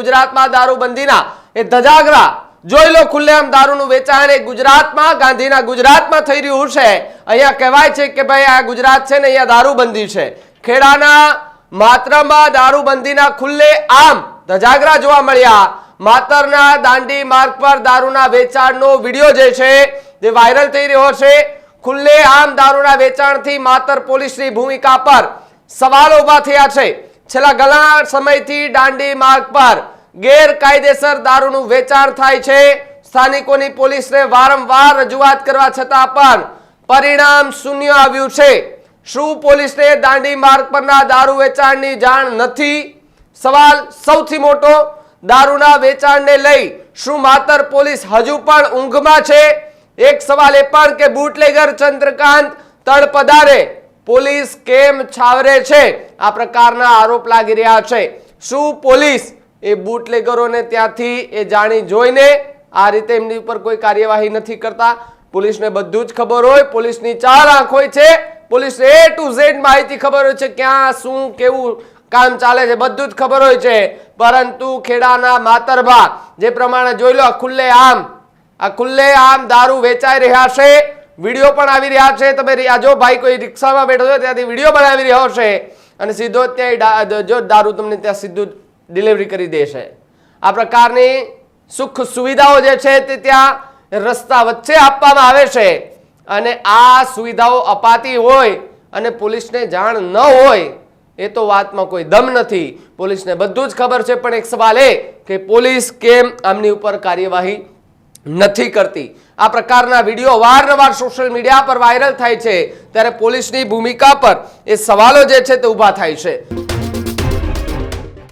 ગુજરાતમાં દારૂબંધીના એ ધજાગરા. જોઈ લો ખુલ્લેઆમ દારૂનું વેચાણ. એ ગુજરાતમાં, ગાંધીના ગુજરાતમાં થઈ રહ્યું છે. અહીંયા કહેવાય છે કે ભાઈ આ ગુજરાત છે ને અહીંયા દારૂબંધી છે. ખેડાના માત્રમાં દારૂબંધીના ખુલ્લે આમ ધજાગરા જોવા મળ્યા. માતરના દાંડી માર્ગ પર દારૂના વેચાણનો વીડિયો જે છે તે વાયરલ થઈ રહ્યો છે. ખુલ્લે આમ દારૂના વેચાણથી માતર પોલીસની ભૂમિકા પર સવાલો ઊભા થયા છે. છેલ્લા ઘણા સમયથી દાંડી માર્ગ પર ગેરકાયદેસર દારૂનું વેચાણ થાય છે. સ્થાનિકોની પોલીસને વારંવાર રજૂઆત કરવા છતાં પણ પરિણામ શૂન્ય આવ્યું છે. શું પોલીસને દાંડી માર્ગ પરના દારૂ વેચાણની જાણ નથી? સવાલ સૌથી મોટો, દારૂના વેચાણને લઈ શું માતર પોલીસ હજુ પણ ઊંઘમાં છે? એક સવાલ એ પણ કે બુટલેગર ચંદ્રકાંત તળપદારે પોલીસ કેમ છાવરે છે? આ પ્રકારના આરોપ લાગી રહ્યા છે. શું પોલીસ એ બુટલેગરોને ત્યાંથી એ જાણી જોઈને આ રીતે એમની ઉપર કોઈ કાર્યવાહી નથી કરતા. પોલીસને બધું જ ખબર હોય, પોલીસની ચાર આંખ હોય છે. પોલીસને એ ટુ ઝેડ માહિતી ખબર હોય છે ક્યાં, શું, કેવું કામ ચાલે છે, બધું જ ખબર હોય છે. પરંતુ ખેડાના માતરભા જે પ્રમાણે જોઈ લો ખુલ્લે આમ, આ ખુલ્લે આમ દારૂ વેચાઈ રહ્યા છે. વીડિયો પણ આવી રહ્યા છે. તમે જો ભાઈ કોઈ રિક્ષામાં બેઠો છે, ત્યાંથી વીડિયો બનાવી રહ્યો છે અને સીધો ત્યાં જો દારૂ તમને ત્યાં સીધું ડિલિવરી કરી દેશે. આ પ્રકારની સુખ સુવિધાઓ જે છે તે ત્યાં રસ્તા વચ્ચે આપવામાં આવે છે. અને આ સુવિધાઓ અપાતી હોય અને પોલીસને જાણ ન હોય, એ તો વાતમાં કોઈ દમ નથી. પોલીસને બધું જ ખબર છે, પણ એક સવાલ એ કે પોલીસ કેમ આમની ઉપર કાર્યવાહી નથી કરતી? આ પ્રકારના વીડિયો વારંવાર સોશિયલ મીડિયા પર વાયરલ થાય છે. ત્યારે પોલીસની ભૂમિકા પર એ સવાલો જે છે તે ઊભા થાય છે.